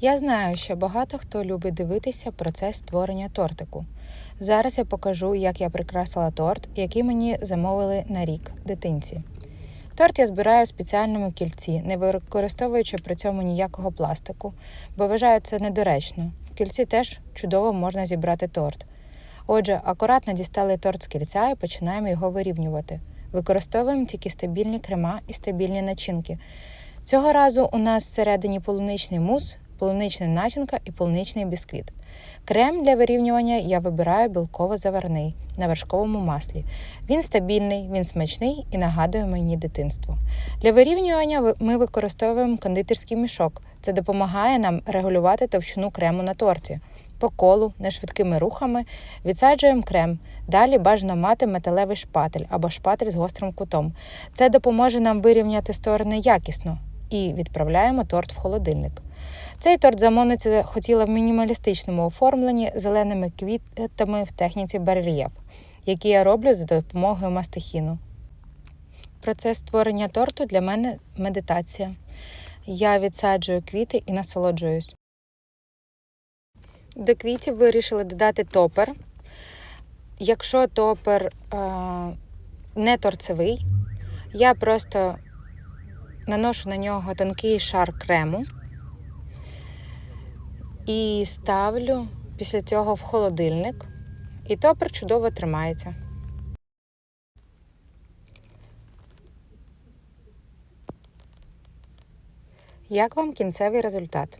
Я знаю, що багато хто любить дивитися процес створення тортику. Зараз я покажу, як я прикрасила торт, який мені замовили на рік дитинці. Торт я збираю в спеціальному кільці, не використовуючи при цьому ніякого пластику, бо вважаю це недоречно. В кільці теж чудово можна зібрати торт. Отже, акуратно дістали торт з кільця і починаємо його вирівнювати. Використовуємо тільки стабільні крема і стабільні начинки. Цього разу у нас всередині полуничний мус, полунична начинка і полуничний бісквіт. Крем для вирівнювання я вибираю білково-заварний на вершковому маслі. Він стабільний, він смачний і нагадує мені дитинство. Для вирівнювання ми використовуємо кондитерський мішок. Це допомагає нам регулювати товщину крему на торті. По колу, нешвидкими рухами відсаджуємо крем. Далі бажано мати металевий шпатель або шпатель з гострим кутом. Це допоможе нам вирівняти сторони якісно і відправляємо торт в холодильник. Цей торт замовниця хотіла в мінімалістичному оформленні зеленими квітами в техніці барельєф, які я роблю за допомогою мастихіну. Процес створення торту для мене медитація. Я відсаджую квіти і насолоджуюсь. До квітів вирішили додати топер. Якщо топер е, не торцевий, я просто наношу на нього тонкий шар крему і ставлю після цього в холодильник, і топер чудово тримається. Як вам кінцевий результат?